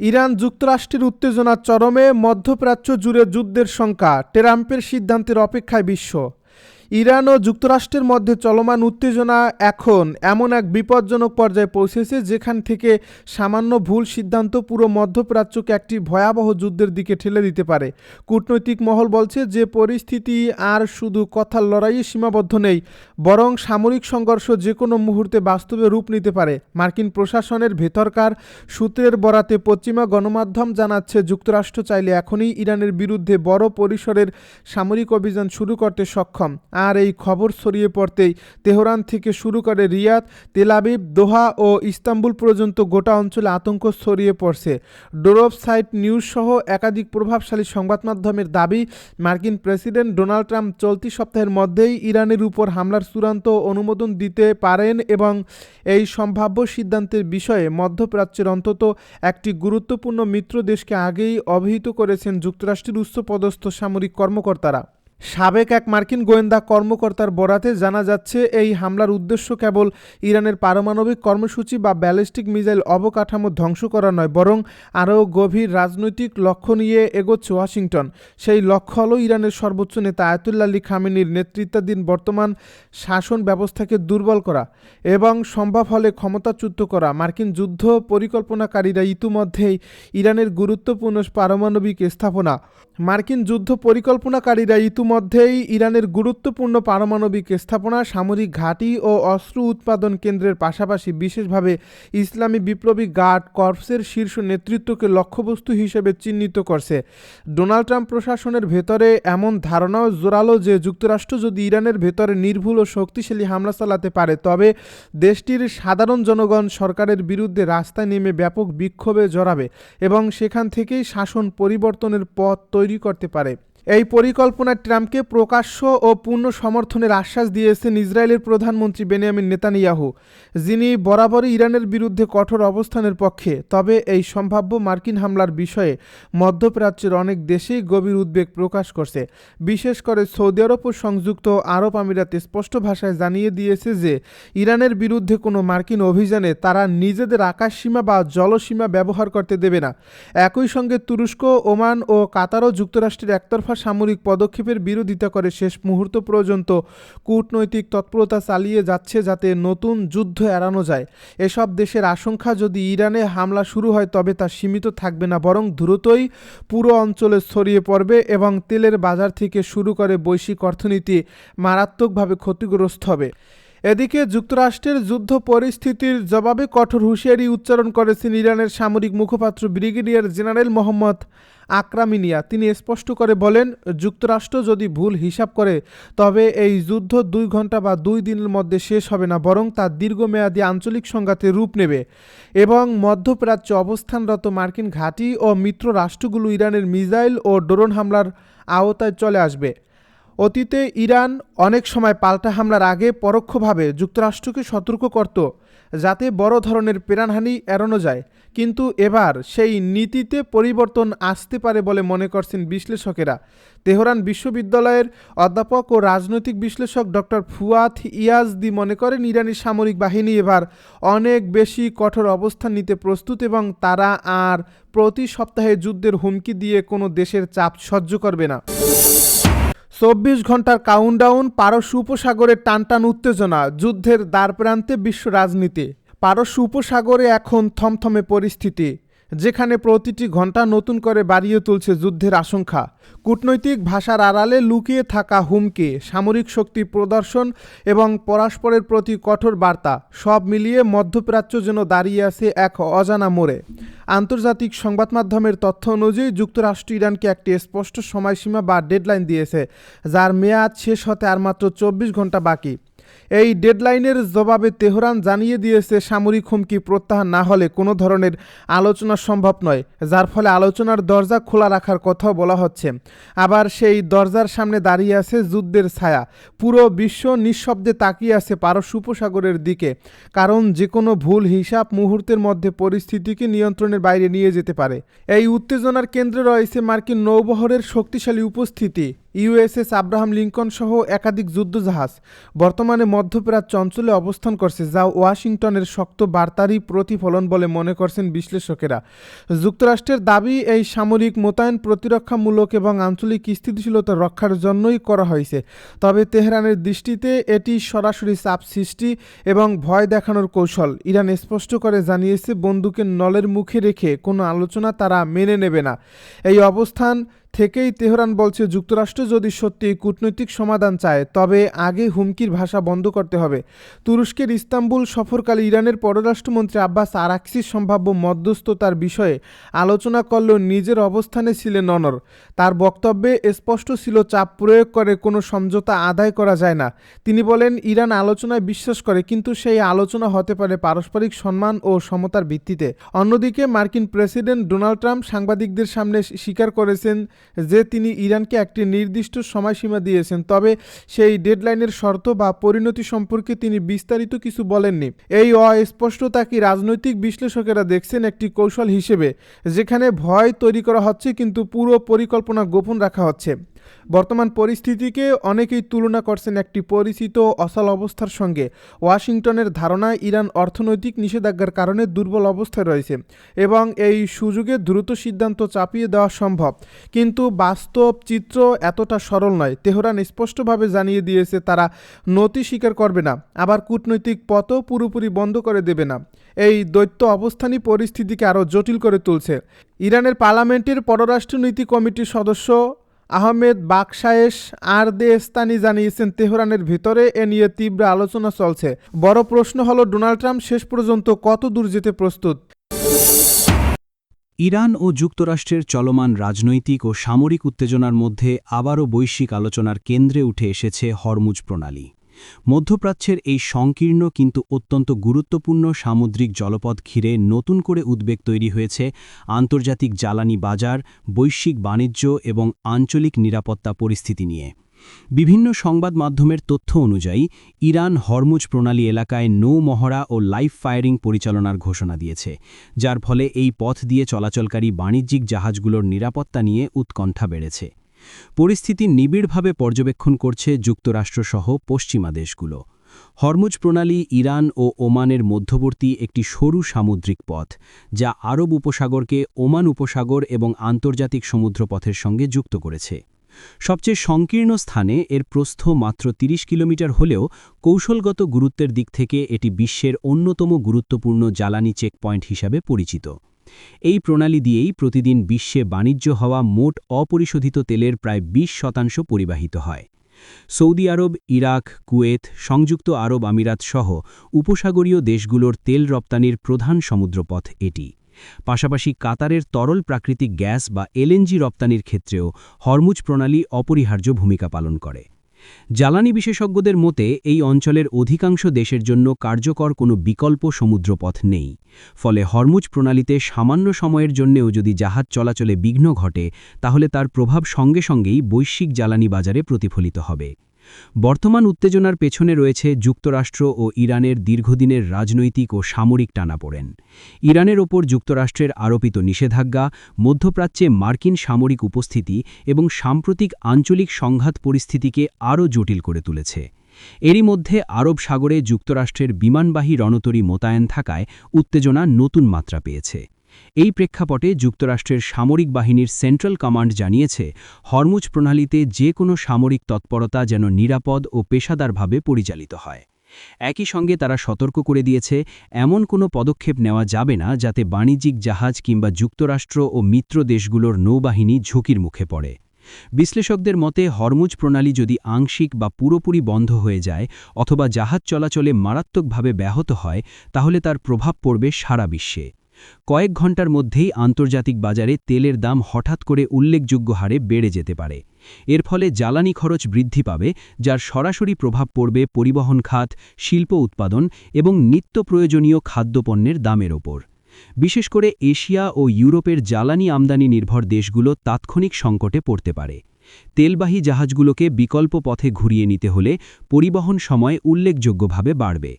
Iran যুক্তরাষ্ট্রের উত্তেজনা চরমে মধ্যপ্রাচ্য জুড়ে যুদ্ধের শঙ্কা ট্রাম্পের সিদ্ধান্তের অপেক্ষায় বিশ্ব। ইরান ও যুক্তরাষ্ট্রের মধ্যে চলমান উত্তেজনা এখন এমন এক বিপজ্জনক পর্যায়ে পৌঁছেছে যেখান থেকে সামান্য ভুল সিদ্ধান্ত পুরো মধ্যপ্রাচ্যকে একটি ভয়াবহ যুদ্ধের দিকে ঠেলে দিতে পারে। কূটনৈতিক মহল বলছে যে পরিস্থিতি আর শুধু কথার লড়াইয়ে সীমাবদ্ধ নেই, বরং সামরিক সংঘর্ষ যে কোনো মুহূর্তে বাস্তবে রূপ নিতে পারে। মার্কিন প্রশাসনের ভেতরকার সূত্রের বরাতে পশ্চিমা গণমাধ্যম জানাচ্ছে, যুক্তরাষ্ট্র চাইলে এখনই ইরানের বিরুদ্ধে বড় পরিসরের সামরিক অভিযান শুরু করতে সক্ষম। আর এই খবর ছড়িয়ে পড়তেই তেহরান থেকে শুরু করে রিয়াদ তেলাবিব দোহা ও ইস্তাম্বুল পর্যন্ত গোটা অঞ্চলে আতঙ্ক ছড়িয়ে পড়ছে। ডোরব সাইট নিউজ সহ একাধিক প্রভাবশালী সংবাদ মাধ্যমের দাবি, মার্কিন প্রেসিডেন্ট ডোনাল্ড ট্রাম্প চলতি সপ্তাহের মধ্যেই ইরানের উপর হামলার চূড়ান্ত অনুমোদন দিতে পারেন এবং এই সম্ভাব্য সিদ্ধান্তের বিষয়ে মধ্যপ্রাচ্যের অন্তত একটি গুরুত্বপূর্ণ মিত্র দেশকে আগেই অবহিত করেছেন যুক্তরাষ্ট্রের উচ্চপদস্থ সামরিক কর্মকর্তারা। সাবেক এক মার্কিন গোয়েন্দা কর্মকর্তার বরাতে জানা যাচ্ছে, এই হামলার উদ্দেশ্য কেবল ইরানের পারমাণবিক কর্মসূচি বা ব্যালিস্টিক মিসাইল অবকাঠামো ধ্বংস করা নয়, বরং আরও গভীর রাজনৈতিক লক্ষ্য নিয়ে এগোচ্ছে ওয়াশিংটন। সেই লক্ষ্য হল ইরানের সর্বোচ্চ নেতা আয়তুল্লা আলী খামেনির নেতৃত্বাধীন বর্তমান শাসন ব্যবস্থাকে দুর্বল করা এবং সম্ভব হলে ক্ষমতাচ্যুত করা। মার্কিন যুদ্ধ পরিকল্পনাকারীরা ইতিমধ্যেই ইরানের গুরুত্বপূর্ণ পারমাণবিক স্থাপনা, মার্কিন যুদ্ধ পরিকল্পনাকারীরা ইতিমধ্যেই ইরানের গুরুত্বপূর্ণ পারমাণবিক স্থাপনা, সামরিক ঘাঁটি ও অস্ত্র উৎপাদন কেন্দ্রের পাশাপাশি বিশেষভাবে ইসলামী বিপ্লবী গার্ড কর্পসের শীর্ষ নেতৃত্বকে লক্ষ্যবস্তু হিসেবে চিহ্নিত করছে। ডোনাল্ড ট্রাম্প প্রশাসনের ভেতরে এমন ধারণাও জোরালো যে যুক্তরাষ্ট্র যদি ইরানের ভেতরে নির্ভুল ও শক্তিশালী হামলা চালাতে পারে, তবে দেশটির সাধারণ জনগণ সরকারের বিরুদ্ধে রাস্তায় নেমে ব্যাপক বিক্ষোভে জড়াবে এবং সেখান থেকেই শাসন পরিবর্তনের পথ তৈরি করতে পারে। এই পরিকল্পনা ট্রাম্পকে প্রকাশ্য ও পূর্ণ সমর্থনের আশ্বাস দিয়েছেন ইসরায়েলের প্রধানমন্ত্রী বেনিয়ামিন নেতানিয়াহু, যিনি বরাবরই ইরানের বিরুদ্ধে কঠোর অবস্থানের পক্ষে। তবে এই সম্ভাব্য মার্কিন হামলার বিষয়ে মধ্যপ্রাচ্যের অনেক দেশেই গভীর উদ্বেগ প্রকাশ করছে। বিশেষ করে সৌদি আরব ও সংযুক্ত আরব আমিরাত স্পষ্ট ভাষায় জানিয়ে দিয়েছে যে, ইরানের বিরুদ্ধে কোনো মার্কিন অভিযানে তারা নিজেদের আকাশসীমা বা জলসীমা ব্যবহার করতে দেবে না। একই সঙ্গে তুরস্ক, ওমান ও কাতারও যুক্তরাষ্ট্রের একতরফা একতরফা সামরিক পদক্ষেপের বিরোধিতা করে শেষ মুহূর্ত পর্যন্ত কূটনৈতিক তৎপরতা চালিয়ে যাচ্ছে যাতে নতুন যুদ্ধ এড়ানো যায়। এসব দেশের আশঙ্কা যদি ইরানে হামলা শুরু হয়, তবে তা সীমিত থাকবে না, বরং দ্রুতই পুরো অঞ্চলে ছড়িয়ে পড়বে এবং তেলের বাজার থেকে শুরু করে বৈশ্বিক অর্থনীতি মারাত্মকভাবে ক্ষতিগ্রস্ত হবে। এদিকে যুক্তরাষ্ট্রের যুদ্ধ পরিস্থিতির জবাবে কঠোর হুঁশিয়ারি উচ্চারণ করেছেন ইরানের সামরিক মুখপাত্র ব্রিগেডিয়ার জেনারেল মোহাম্মদ আক্রামিনিয়া। তিনি স্পষ্ট করে বলেন, যুক্তরাষ্ট্র যদি ভুল হিসাব করে, তবে এই যুদ্ধ দুই ঘণ্টা বা দুই দিনের মধ্যে শেষ হবে না, বরং তা দীর্ঘমেয়াদী আঞ্চলিক সংঘাতে রূপ নেবে। এবং মধ্যপ্রাচ্যে অবস্থানরত মার্কিন ঘাঁটি ও মিত্র রাষ্ট্রগুলো ইরানের মিসাইল ও ড্রোন হামলার আওতায় চলে আসবে। অতীতে ইরান অনেক সময় পাল্টা হামলার আগে পরোক্ষভাবে যুক্তরাষ্ট্রকে সতর্ক করত, যাতে বড় ধরনের প্রাণহানি এড়ানো যায়। কিন্তু এবার সেই নীতিতে পরিবর্তন আসতে পারে বলে মনে করছেন বিশ্লেষকেরা। তেহরান বিশ্ববিদ্যালয়ের অধ্যাপক ও রাজনৈতিক বিশ্লেষক ডক্টর ফুয়াত ইয়াজদি মনে করেন, ইরানি সামরিক বাহিনী এবার অনেক বেশি কঠোর অবস্থান নিতে প্রস্তুত এবং তারা আর প্রতি সপ্তাহে যুদ্ধের হুমকি দিয়ে কোনো দেশের চাপ সহ্য করবে না। চব্বিশ ঘণ্টার কাউন্টডাউন পারস্য উপসাগরের টানটান উত্তেজনা, যুদ্ধের দ্বারপ্রান্তে বিশ্ব রাজনীতি। পারস্য উপসাগরে এখন থমথমে পরিস্থিতি। যেখানে প্রতিটি ঘণ্টা নতুন করে বাড়িয়ে তুলছে যুদ্ধের আশঙ্কা। কূটনৈতিক ভাষার আড়ালে লুকিয়ে থাকা হুমকি, সামরিক শক্তি প্রদর্শন এবং পরস্পরের প্রতি কঠোর বার্তা, সব মিলিয়ে মধ্যপ্রাচ্য যেন দাঁড়িয়ে আছে এক অজানা মোড়ে। আন্তর্জাতিক সংবাদ মাধ্যমের তথ্য অনুযায়ী যুক্তরাষ্ট্র ইরানকে একটি স্পষ্ট সময়সীমা বা ডেডলাইন দিয়েছে, যার মেয়াদ শেষ হতে আর মাত্র চব্বিশ ঘণ্টা বাকি। এই ডেডলাইনের জবাবে তেহরান জানিয়ে দিয়েছে, সামরিক হুমকি প্রত্যাহার না হলে কোনো ধরনের আলোচনা সম্ভব নয়, যার ফলে আলোচনার দরজা খোলা রাখার কথাও বলা হচ্ছে। আবার সেই দরজার সামনে দাঁড়িয়ে আছে যুদ্ধের ছায়া। পুরো বিশ্ব নিঃশব্দে তাকিয়ে আছে পারস্য উপসাগরের দিকে, কারণ যে কোনো ভুল হিসাব মুহূর্তের মধ্যে পরিস্থিতিকে নিয়ন্ত্রণের বাইরে নিয়ে যেতে পারে। এই উত্তেজনার কেন্দ্রে রয়েছে মার্কিন নৌবহরের শক্তিশালী উপস্থিতি। ইউএসএস আব্রাহাম লিঙ্কন সহ একাধিক যুদ্ধজাহাজ। বর্তমানে মধ্যপ্রাচ্য অঞ্চলে অবস্থান করছে, যা ওয়াশিংটনের শক্ত বার্তারই প্রতিফলন বলে মনে করছেন বিশ্লেষকেরা। যুক্তরাষ্ট্রের দাবি, এই সামরিক মোতায়েন প্রতিরক্ষামূলক এবং আঞ্চলিক স্থিতিশীলতা রক্ষার জন্যই করা হয়েছে। তবে তেহরানের দৃষ্টিতে এটি সরাসরি চাপ সৃষ্টি এবং ভয় দেখানোর কৌশল। ইরান স্পষ্ট করে জানিয়েছে, বন্দুকের নলের মুখে রেখে কোনো আলোচনা তারা মেনে নেবে না। এই অবস্থান থেকেই তেহরান বলছে, যুক্তরাষ্ট্র যদি সত্যি কূটনৈতিক সমাধান চায়, তবে আগে হুমকির ভাষা বন্ধ করতে হবে। তুরস্কের ইস্তাম্বুল সফরকালে ইরানের পররাষ্ট্রমন্ত্রী আব্বাস আরাকসির সম্ভাব্য মধ্যস্থতার বিষয়ে আলোচনা করলেও নিজের অবস্থানে ছিলেন অনর। তার বক্তব্যে স্পষ্ট ছিল, চাপ প্রয়োগ করে কোনো সমঝোতা আদায় করা যায় না। তিনি বলেন, ইরান আলোচনায় বিশ্বাস করে, কিন্তু সেই আলোচনা হতে পারে পারস্পরিক সম্মান ও সমতার ভিত্তিতে। অন্যদিকে মার্কিন প্রেসিডেন্ট ডোনাল্ড ট্রাম্প সাংবাদিকদের সামনে স্বীকার করেছেন যে তিনি ইরানকে একটি নির্দিষ্ট সময়সীমা দিয়েছেন, তবে সেই ডেডলাইনের শর্ত বা পরিণতি সম্পর্কে তিনি বিস্তারিত কিছু বলেননি। এই অস্পষ্টতা কি রাজনৈতিক বিশ্লেষকেরা দেখছেন একটি কৌশল হিসেবে, যেখানে ভয় তৈরি করা হচ্ছে কিন্তু পুরো পরিকল্পনা গোপন রাখা হচ্ছে? বর্তমান পরিস্থিতিকে অনেকেই তুলনা করছেন একটি পরিচিত অচল অবস্থার সঙ্গে। ওয়াশিংটনের ধারণা, ইরান অর্থনৈতিক নিষেধাজ্ঞার কারণে দুর্বল অবস্থায় রয়েছে এবং এই সুযোগে দ্রুত সিদ্ধান্ত চাপিয়ে দেওয়া সম্ভব। কিন্তু বাস্তব চিত্র এতটা সরল নয়। তেহরান স্পষ্টভাবে জানিয়ে দিয়েছে, তারা নতি স্বীকার করবে না, আবার কূটনৈতিক পথও পুরোপুরি বন্ধ করে দেবে না। এই দৈত্য অবস্থানই পরিস্থিতিকে আরও জটিল করে তুলছে। ইরানের পার্লামেন্টের পররাষ্ট্রনীতি কমিটির সদস্য আহমেদ বাকশায়েস আর দেস্তানি জানিয়েছেন, তেহরানের ভিতরে এ নিয়ে তীব্র আলোচনা চলছে। বড় প্রশ্ন হল, ডোনাল্ড ট্রাম্প শেষ পর্যন্ত কত দূর যেতে প্রস্তুত? ইরান ও যুক্তরাষ্ট্রের চলমান রাজনৈতিক ও সামরিক উত্তেজনার মধ্যে আবারও বৈশ্বিক আলোচনার কেন্দ্রে উঠে এসেছে হরমুজ প্রণালী। মধ্যপ্রাচ্যের এই সংকীর্ণ কিন্তু অত্যন্ত গুরুত্বপূর্ণ সামুদ্রিক জলপথ ঘিরে নতুন করে উদ্বেগ তৈরি হয়েছে আন্তর্জাতিক জ্বালানি বাজার, বৈশ্বিক বাণিজ্য এবং আঞ্চলিক নিরাপত্তা পরিস্থিতি নিয়ে। বিভিন্ন সংবাদ মাধ্যমের তথ্য অনুযায়ী, ইরান হরমুজ প্রণালী এলাকায় নৌ মহড়া ও লাইফ ফায়ারিং পরিচালনার ঘোষণা দিয়েছে, যার ফলে এই পথ দিয়ে চলাচলকারী বাণিজ্যিক জাহাজগুলোর নিরাপত্তা নিয়ে উৎকণ্ঠা বেড়েছে। পরিস্থিতি নিবিড়ভাবে পর্যবেক্ষণ করছে যুক্তরাষ্ট্রসহ পশ্চিমা দেশগুলো। হরমুজ প্রণালী ইরান ও ওমানের মধ্যবর্তী একটি সরু সামুদ্রিক পথ, যা আরব উপসাগরকে ওমান উপসাগর এবং আন্তর্জাতিক সমুদ্রপথের সঙ্গে যুক্ত করেছে। সবচেয়ে সংকীর্ণ স্থানে এর প্রস্থ মাত্র ৩০ কিলোমিটার হলেও কৌশলগত গুরুত্বের দিক থেকে এটি বিশ্বের অন্যতম গুরুত্বপূর্ণ জ্বালানি চেকপয়েন্ট হিসাবে পরিচিত। এই প্রণালী দিয়েই প্রতিদিন বিশ্বে বাণিজ্য হওয়া মোট অপরিশোধিত তেলের প্রায় ২০ শতাংশ পরিবাহিত হয়। সৌদি আরব, ইরাক, কুয়েত, সংযুক্ত আরব আমিরাত সহ উপসাগরীয় দেশগুলোর তেল রপ্তানির প্রধান সমুদ্রপথ এটি। পাশাপাশি কাতারের তরল প্রাকৃতিক গ্যাস বা এলএনজি রপ্তানির ক্ষেত্রেও হরমুজ প্রণালী অপরিহার্য ভূমিকা পালন করে। জ্বালানি বিশেষজ্ঞদের মতে, এই অঞ্চলের অধিকাংশ দেশের জন্য কার্যকর কোনো বিকল্প সমুদ্রপথ নেই। ফলে হরমুজ প্রণালীতে সামান্য সময়ের জন্যেও যদি জাহাজ চলাচলে বিঘ্ন ঘটে, তাহলে তার প্রভাব সঙ্গে সঙ্গেই বৈশ্বিক জ্বালানি বাজারে প্রতিফলিত হবে। বর্তমান উত্তেজনার পেছনে রয়েছে যুক্তরাষ্ট্র ও ইরানের দীর্ঘদিনের রাজনৈতিক ও সামরিক টানাপোড়েন ইরানের ওপর যুক্তরাষ্ট্রের আরোপিত নিষেধাজ্ঞা, মধ্যপ্রাচ্যে মার্কিন সামরিক উপস্থিতি এবং সাম্প্রতিক আঞ্চলিক সংঘাত পরিস্থিতিকে আরও জটিল করে তুলেছে। এরই মধ্যে আরব সাগরে যুক্তরাষ্ট্রের বিমানবাহী রণতরী মোতায়েন থাকায় উত্তেজনা নতুন মাত্রা পেয়েছে। এই প্রেক্ষাপটে যুক্তরাষ্ট্রের সামরিক বাহিনীর সেন্ট্রাল কমান্ড জানিয়েছে, হরমুজ প্রণালীতে যে কোনো সামরিক তৎপরতা যেন নিরাপদ ও পেশাদারভাবে পরিচালিত হয়। একই সঙ্গে তারা সতর্ক করে দিয়েছে, এমন কোনো পদক্ষেপ নেওয়া যাবে না যাতে বাণিজ্যিক জাহাজ কিংবা যুক্তরাষ্ট্র ও মিত্র দেশগুলোর নৌবাহিনী ঝুঁকির মুখে পড়ে। বিশ্লেষকদের মতে, হরমুজ প্রণালী যদি আংশিক বা পুরোপুরি বন্ধ হয়ে যায় অথবা জাহাজ চলাচলে মারাত্মকভাবে ব্যাহত হয়, তাহলে তার প্রভাব পড়বে সারা বিশ্বে। কয়েক ঘণ্টার মধ্যেই আন্তর্জাতিক বাজারে তেলের দাম হঠাৎ করে উল্লেখযোগ্য হারে বেড়ে যেতে পারে। এর ফলে জ্বালানি খরচ বৃদ্ধি পাবে, যার সরাসরি প্রভাব পড়বে পরিবহন খাত, শিল্প উৎপাদন এবং নিত্য প্রয়োজনীয় খাদ্যপণ্যের দামের ওপর। বিশেষ করে এশিয়া ও ইউরোপের জ্বালানি আমদানি নির্ভর দেশগুলো তাৎক্ষণিক সংকটে পড়তে পারে। তেলবাহী জাহাজগুলোকে বিকল্প পথে ঘুরিয়ে নিতে হলে পরিবহন সময় উল্লেখযোগ্যভাবে বাড়বে।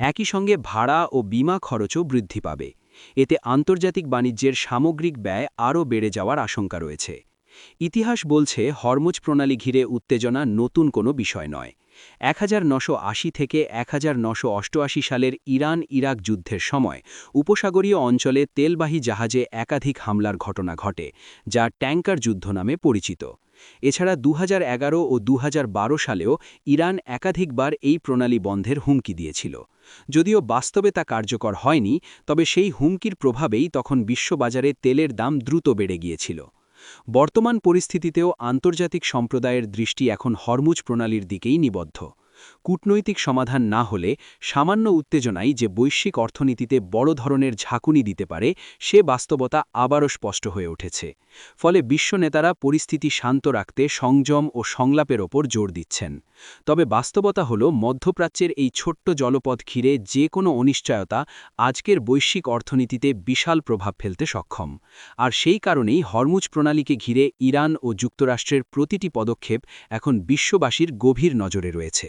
একই সঙ্গে ভাড়া ও বিমা খরচও বৃদ্ধি পাবে। এতে আন্তর্জাতিক বাণিজ্যের সামগ্রিক ব্যয় আরও বেড়ে যাওয়ার আশঙ্কা রয়েছে। ইতিহাস বলছে, হরমুজ প্রণালী ঘিরে উত্তেজনা নতুন কোনো বিষয় নয়। এক থেকে এক সালের ইরান ইরাক যুদ্ধের সময় উপসাগরীয় অঞ্চলে তেলবাহী জাহাজে একাধিক হামলার ঘটনা ঘটে, যা ট্যাঙ্কার যুদ্ধ নামে পরিচিত। এছাড়া দু হাজার এগারো ও দু হাজার বারো সালেও ইরান একাধিকবার এই প্রণালী বন্ধের হুমকি দিয়েছিল। যদিও বাস্তবে তা কার্যকর হয়নি, তবে সেই হুমকির প্রভাবেই তখন বিশ্ববাজারে তেলের দাম দ্রুত বেড়ে গিয়েছিল। বর্তমান পরিস্থিতিতেও আন্তর্জাতিক সম্প্রদায়ের দৃষ্টি এখন হরমুজ প্রণালীর দিকেই নিবদ্ধ। কূটনৈতিক সমাধান না হলে সামান্য উত্তেজনাই যে বৈশ্বিক অর্থনীতিতে বড় ধরনের ঝাঁকুনি দিতে পারে, সে বাস্তবতা আবারও স্পষ্ট হয়ে উঠেছে। ফলে বিশ্ব নেতারা পরিস্থিতি শান্ত রাখতে সংযম ও সংলাপের ওপর জোর দিচ্ছেন। তবে বাস্তবতা হল, মধ্যপ্রাচ্যের এই ছোট্ট জলপথ ঘিরে যে কোনো অনিশ্চয়তা আজকের বৈশ্বিক অর্থনীতিতে বিশাল প্রভাব ফেলতে সক্ষম। আর সেই কারণেই হরমুজ প্রণালীকে ঘিরে ইরান ও যুক্তরাষ্ট্রের প্রতিটি পদক্ষেপ এখন বিশ্ববাসীর গভীর নজরে রয়েছে।